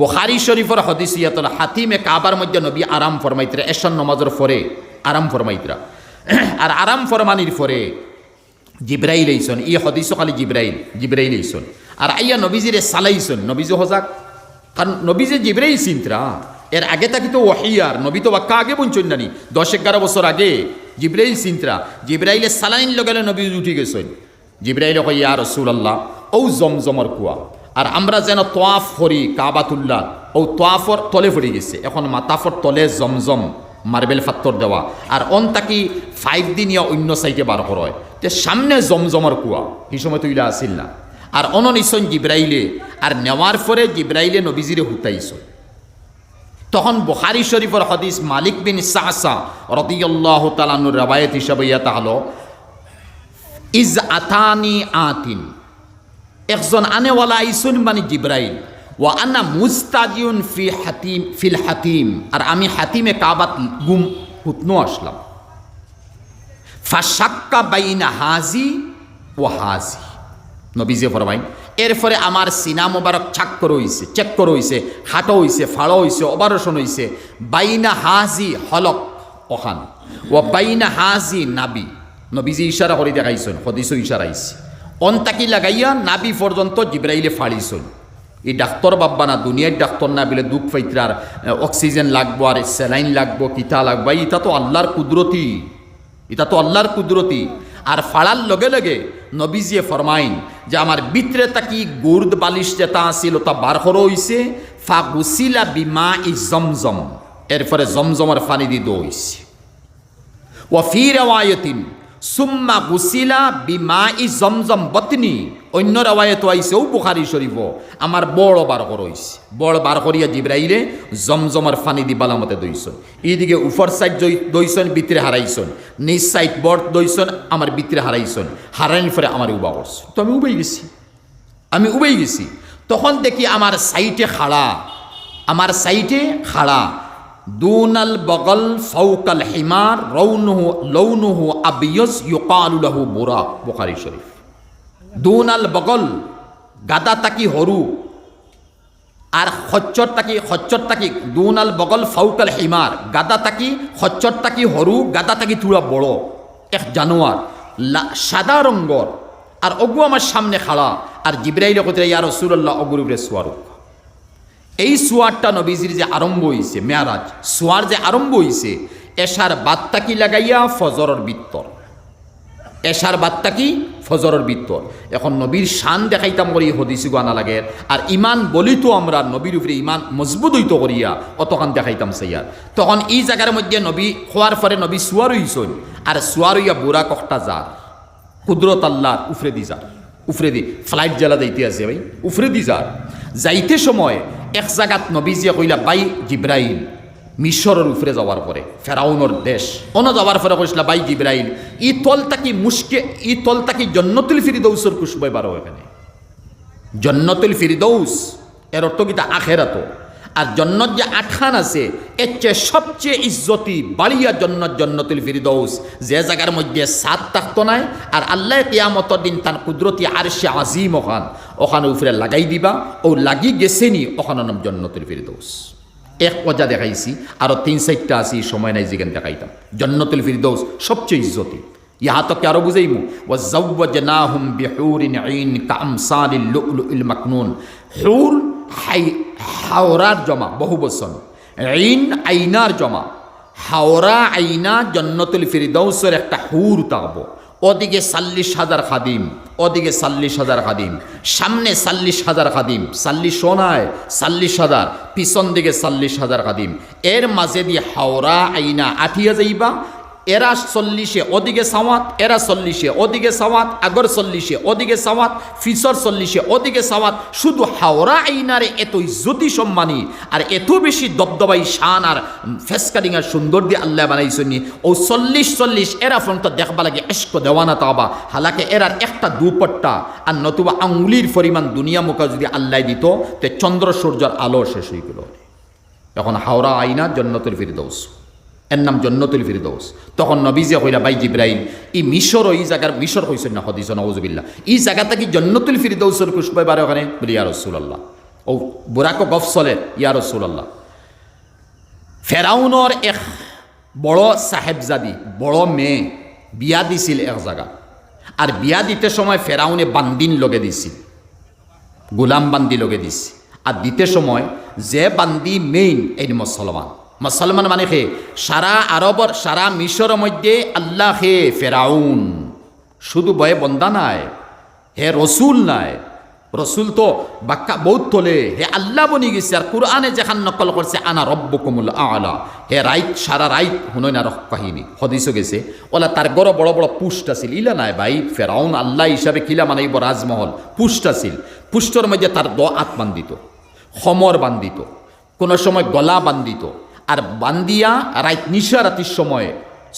বুখারি শরীফর হদিস ইয়াতল হাতিমে কাবার মধ্যে নবী আরাম ফরমাইতরা এশন নমাজের ফরে আরাম ফরমাইতরা। আর আরাম ফরমানির ফরে জিব্রাইল এইসন ই হদিস খালি জিব্রাইল জিব্রাইল এইসন আর আইয়া নবীজিরে সালাইছন নবীজ হজাক। কারণ নবীজে জিব্রাইল চিন্ত্রা এর আগে থাকি তো ওহিয়ার নবী তো বাক্কা আগে বঞ্চন নানি দশ এগারো বছর আগে জিব্রাইল চিন্ত্রা জিব্রাইলে সালাইন লগালে নবী উঠি গেছেন। জিব্রাইল কই ইয়া রসুল আল্লাহ ও জমজমর কুয়া। আর আমরা যেন তোয়াফ করি কাবাতুল্লাহ। ও তোয়াফর তলে পড়ে গেছে। এখন মাতাফর তলে জমজম, মার্বেল ফাত্তর দেওয়া। আর অন তাকি ফাইভ দিন ইয়া অন্য সাইডে বার করয়। তে সামনে জমজমর কুয়া, এই সময় তো ইলা আসিল না। আর অননিসন জিব্রাইলে, আর নেওয়ার পরে জিব্রাইলে নবীজিরে হুতাইছ। তখন বুখারি শরীফর হদিস মালিক বিন সাহসা রদিয়াল্লাহ তালানুর রাবায়ত হিসাবে ইয়া হলো ইজ আতানি আতিন। একজন আনেওয়ালা আইসুন মানে জিব্রাইল। ওয়া আন্না মুস্তাজিউন ফি হাতিম, ফিল হাতিম। আর আমি হাতিমে কাবাত গুম হুতনো আসলাম। ফাশাক্কা বাইনা হাজি ও হাজি। নবীজে ফরমাই এরপরে আমার সিনা মোবারক ছাক্কর হইছে, চেক্কর হইছে, হাটো হইছে, ফাড়ো হইছে, অপারেশন হইছে। বাইনা হাজি হলক অখান ও বাইনা হাজি নাবি। নবীজি ইশারা করে দেখাইছেন হদিস ইশারা আইছে। অন্তাকি লাগাইয়া নাবি পর্যন্ত জিব্রাইলে ফাড়িছন এই ডাক্তর বাব্বা না দুনিয়ার ডাক্তর না বলে দুঃখ ফাইত্রার অক্সিজেন লাগবো আর স্যালাইন লাগবো, কিতা লাগবো ইটা তো আল্লাহর কুদরতি এটা তো আল্লাহর কুদরতি আর ফাড়ার লগে লগে নবীজিয়ে ফরমাইন যে আমার বিত্রে তাকি গুর্দ বালিশ যেটা আছিল তা বার করো হইছে ফা গুসিলা বিমা ই জমজম। এরপরে জমজমের ফানি দি দইছে ও ফি রেওয়ায়তিন সুম্মা গুসিলা বিমা ই জমজম বতনি। অন্য রেওয়ায়ত আইছেও বুখারি শরীফ আমার বড় বার করইছে বড় বার করিয়া জিব্রাইলে জমজমের ফানি দি বালামতে দইছন এইদিকে উপর সাইড দইছন ভিতরে হারাইছন নিজ সাইড বড় দইছন আমার ভিতরে হারাইছন হারাইন ফরে আমার উবা করছে তো আমি উবাই গেছি। আমি উবাই গেছি। তখন দেখি আমার সাইটে খাড়া আমার সাইটে খাড়া দুনাল বগল ফৌকাল হিমার রৌনুহু, লৌনুহু আবিয়স ইউকালুলাহু বুরা, বুখারি শরীফ। দুনাল বগল গাদা তাকি হরু আর খচ্চর তাকি খচ্চর তাকি দুনাল বগল ফৌকাল হিমার, গাদা তাকি, খচ্চর তাকি হরু, গাদা তাকি তুড়া বড়, এক জানোয়ার সাদা রঙ্গর, আর অগু আমার সামনে খাড়া, আর জিব্রাইল কতরে ইয়া রসুল্লাহ অগুরুবরে সোয়ারুক এই সোয়ারটা নবীজির যে আরম্ভ হইছে, মেয়ারাজ সোয়ার যে আরম্ভ হইছে, এশার বাত্তা কি লাগাইয়া ফজরের বিত্তর? এশার বাত্তা কি? ফজরের বিত্তর। এখন নবীর শান দেখাইতাম করি হদিসি গানা লাগে আর ইমান বলি তো আমরা, নবীর উপরে ইমান মজবুত হইতো করিয়া, অতখান দেখাইতাম সেইয়ার তখন এই জায়গার মধ্যে নবী খোয়ার পরে নবী সুয়ার হইছন। আর সুয়ার হইয়া বুড়া কখটা যার? কুদরত আল্লাহর উফরে দি যার। উফরে দি, ফ্লাইট জ্বালা যাইতে আছে ভাই, উফরে দি যার। যাইতে সময় এক জায়গাত নবীজিয়া কইলা বাই জিব্রাইল, মিশরের উপরে যাওয়ার পরে, ফেরাউনের দেশ অন যাওয়ার পরে কইসলা বাই জিব্রাইল, ই তলটা কি মুশকে, ই তলটা কি জন্নতুল ফিরিদৌসর কুসবাই বারো এখানে। জন্নতুল ফিরিদৌস, এর অর্থ কিটা আখেরাতো আর জন্নত যে আঠান আছে, এর চেয়ে সবচেয়ে ইজ্জতি বাড়িয়া জন্নত জন্নতুল ফিরিদৌস। যে জায়গার মধ্যে সাত থাকতো নাই, আর আল্লাহ কিয়ামতর দিন তার কুদরতি আর সে আজিম ওখান। ওখানে উপরে লাগাই দিবা, ও লাগি গেছেনি ওখানে নাম জন্নতুল ফিরিদৌস। এক পজা দেখাইছি আরও তিন চারটা আছি সময় নাই যেখানে দেখাইতাম। জন্নতুল ফিরদৌস সবচেয়ে ইজ্জতি। ইহা তো আরও বুঝাইমু ও জৌবজনাহুম বিহুরিন আইন কামসালিল লুলুল মাকনুন। হুর হাই হাওরার জমা, বহু বচন। আইন আইনার জমা, হাওরা আইনা জন্নতুল ফিরদৌসের একটা হুর তাকবো। ওদিকে চাল্লিশ হাজার খাদিম, ওদিকে চাল্লিশ হাজার খাদিম, সামনে চাল্লিশ হাজার খাদিম, চাল্লিশ সোনায় চাল্লিশ হাজার, পিছন দিকে চাল্লিশ হাজার খাদিম। এর মাঝে দিয়ে হাওড়া আইনা আঠিয়া যাইবা এরা চল্লিশে, ওদিকে সাওয়াত এরা চল্লিশে, ওদিকে সাওয়াত আগর চল্লিশে, ওদিকে সাওয়াত ফিসর চল্লিশে, ওদিকে সাওয়াত শুধু হাওড়া আইনারে এতই ইজ্জতি সম্মানী, আর এত বেশি দবদবাই শান আর ফেসকারিং আর সুন্দর দিয়ে আল্লাহ বানাইছনি ও চল্লিশ চল্লিশ, এরা ফোন তো দেখবা লাগে এস্ক দেওয়ানা তাবা হালাকে এরার একটা দুপট্টা, আর নতুবা আঙ্গুলির পরিমাণ দুনিয়া মুখা যদি আল্লাহ দিত, তে চন্দ্র সূর্যর আলো শেষ হয়ে গেল এখন হাওড়া আইনা জন্নতুল ফিরদৌস। এর নাম জন্নতুল ফিরদৌস। তখন নবীজে কইলা বাই জিব্রাইল ই মিশর এই জায়গার মিশর হয়েছেন না হদিস নওয়াজবিল্লা এই জায়গাটা কি জন্নতুল ফিরদৌসের কুসবাই বারে ওখানে? বলি আর রসুল্লাহ ও বুড়াকো গফ চলে ইয়া রসুল্লাহ ফেরাউনৰ এক বড় সাহেবজাদি, বড় মেয়ে বিয়া দিছিল এক জায়গা আর বিয়া দিতে সময় ফেরাউনে বান্দিন লগে দিছিল, গোলাম বান্দি লগে দিছে আর দিতে সময় যে বান্দি মেইন এই মুসলমান। মুসলমান মানে খে সারা আরবর, সারা মিশরের মধ্যে আল্লাহ হে ফেরাউন। শুধু বয়ে বন্দা নাই, হে রসুল নাই। রসুল তো বাক্কা বহুত তোলে। হে আল্লাহ বনি গেছে আর কোরআনে যেখান নকল করছে, আনা রব্ব কমুল আলা। হে রাইত, সারা রাইত, শুনই না রক কাহিনী, হদিসও গেছে। ওলা তার গড় বড় বড় পুষ্ট আছিল। ইলা নাই ভাই, ফেরাউন আল্লাহ হিসাবে কিলা মানাইব রাজমহল। পুষ্ট আছিল। পুষ্টর মধ্যে তার দ আত বান্ধিত সমর বান্ধিত, কোনো সময় গলা বান্ধিত আর বান্দিয়া রাইত নিশা রাতির সময়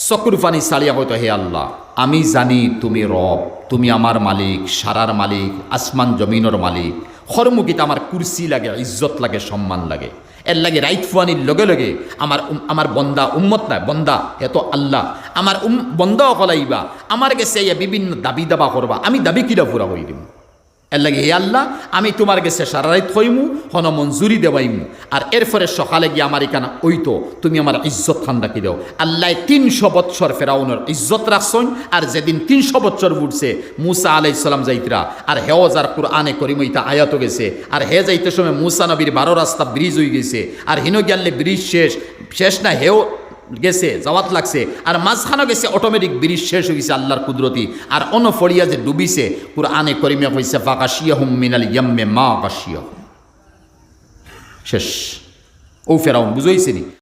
চকুর পানি চালিয়া হয়তো হে আল্লাহ, আমি জানি তুমি রব, তুমি আমার মালিক, সারার মালিক, আসমান জমিনের মালিক। হরমুখিত আমার কুর্সি লাগে, ইজ্জত লাগে, সম্মান লাগে। এর লাগে রাইত ফুয়ানির লগে লগে আমার আমার বন্দা উম্মত নাই, বন্দা, হে তো আল্লাহ, আমার উম, বন্দা অকলাইবা, আমার ইয়া বিভিন্ন দাবি দাবা করবা, আমি দাবি কিরা পুরা হয়ে দিম? এর লাগে, হে আল্লাহ, আমি তোমার গেছে সারারাই থইমু হন মঞ্জুরি দেওয়াইমু। আর এরপরে সকালে গিয়ে আমার এখানে ওইতো, তুমি আমার ইজ্জত খান রাখি দাও। আল্লাহ তিনশো বৎসর ফেরাউনের ইজ্জত রাখছন আর যেদিন তিনশো বৎসর উঠছে, মুসা আলাই সালাম যাইতরা, আর হেও যার কোরআনে করিম ইতা আয়াত গেছে, আর হে যাইতে সময় মুসা নবীর বারো রাস্তা ব্রিজ হয়ে গেছে, আর হিনো গিয়ালে ব্রিজ শেষ শেষ না, হেও গেছে, যাওয়াত লাগছে। আর মাঝখানে গেছে অটোমেটিক ব্রিজ শেষ হয়ে গেছে আল্লাহর কুদরতি। আর অনুফরিয়া যে ডুবিছে, কোরআনে করিমিয়া কইছে ফাকাশিয়া হুম মিনাল ইয়াম্মে মা কাশিয়া। শেষ। ও ফেরাউন বুঝাইছে নি